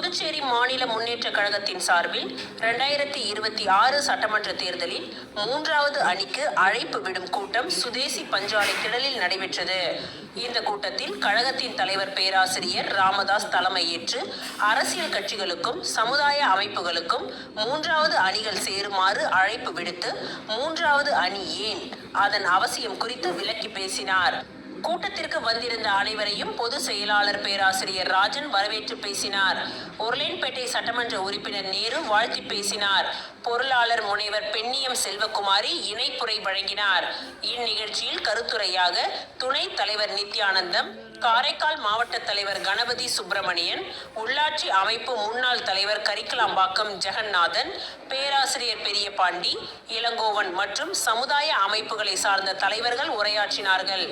புதுச்சேரி மாநில முன்னேற்ற கழகத்தின் சார்பில் இரண்டாயிரத்தி இருபத்தி ஆறு சட்டமன்ற தேர்தலில் மூன்றாவது அணிக்கு அழைப்பு விடும் கூட்டம் சுதேசி பஞ்சாலை திடலில் நடைபெற்றது. இந்த கூட்டத்தில் கழகத்தின் தலைவர் பேராசிரியர் ராமதாஸ் தலைமையேற்று அரசியல் கட்சிகளுக்கும் சமுதாய அமைப்புகளுக்கும் மூன்றாவது அணிகள் சேருமாறு அழைப்பு விடுத்து மூன்றாவது அணி ஏன்? அதன் அவசியம் குறித்து விளக்கி பேசினார். கூட்டத்தில் வந்திருந்த அனைவரையும் பொது செயலாளர் பேராசிரியர் ராஜன் வரவேற்று பேசினார். உருளையன்பேட்டை சட்டமன்ற உறுப்பினர் நேரு வாழ்த்தி பேசினார். பொருளாளர் முனைவர் பெண்ணியம் செல்வகுமாரி இணைப்புரை வழங்கினார். இந்நிகழ்ச்சியில் கருத்துரையாக துணைத் தலைவர் நித்யானந்தம் காரைக்கால் மாவட்ட தலைவர் கணபதி சுப்பிரமணியன் உள்ளாட்சி அமைப்பு முன்னாள் தலைவர் கரிக்கலாம்பாக்கம் ஜெகநாதன் பேராசிரியர் பெரியபாண்டி இளங்கோவன் மற்றும் சமுதாய அமைப்புகளை சார்ந்த தலைவர்கள் உரையாற்றினார்கள்.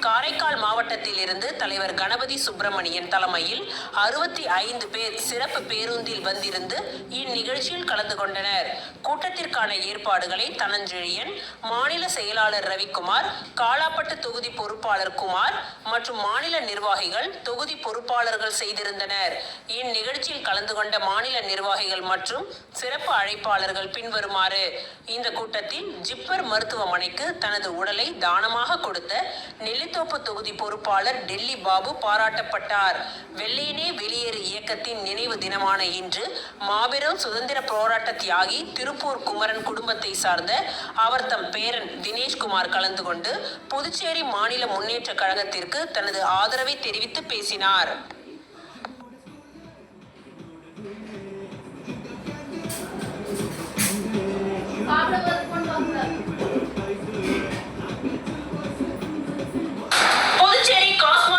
காரைக்கால் மாவட்ட இருந்து தலைவர் கணபதி சுப்பிரமணியன் தலைமையில் அறுபத்தி ஐந்து பேர் சிறப்பு பேருந்தில் வந்திருந்து இந்நிகழ்ச்சியில் கலந்து கொண்டனர். கூட்டத்திற்கான ஏற்பாடுகளை தனஞ்செழியன் மாநில செயலாளர் ரவிக்குமார் காலாப்பட்டு தொகுதி பொறுப்பாளர் குமார் மற்றும் மாநில நிர்வாகிகள் தொகுதி பொறுப்பாளர்கள் செய்திருந்தனர். இந்நிகழ்ச்சியில் கலந்து கொண்ட மாநில நிர்வாகிகள் மற்றும் சிறப்பு அழைப்பாளர்கள் பின்வருமாறு இந்த கூட்டத்தில் ஜிப்மர் மருத்துவமனைக்கு தனது உடலை தானமாக கொடுத்த நெல்லித்தோப்பு தொகுதி பொறுப்பு பொறுப்பாளர் டெல்லி பாபு பாராட்டப்பட்டார். வெள்ளையனே வெளியேறு இயக்கத்தின் நினைவு தினமான இன்று மாபெரும் சுதந்திர போராட்ட தியாகி திருப்பூர் குமரன் குடும்பத்தை சார்ந்த அவர் தம் பேரன் தினேஷ்குமார் கலந்து கொண்டு புதுச்சேரி மாநில முன்னேற்ற கழகத்திற்கு தனது ஆதரவை தெரிவித்து பேசினார்.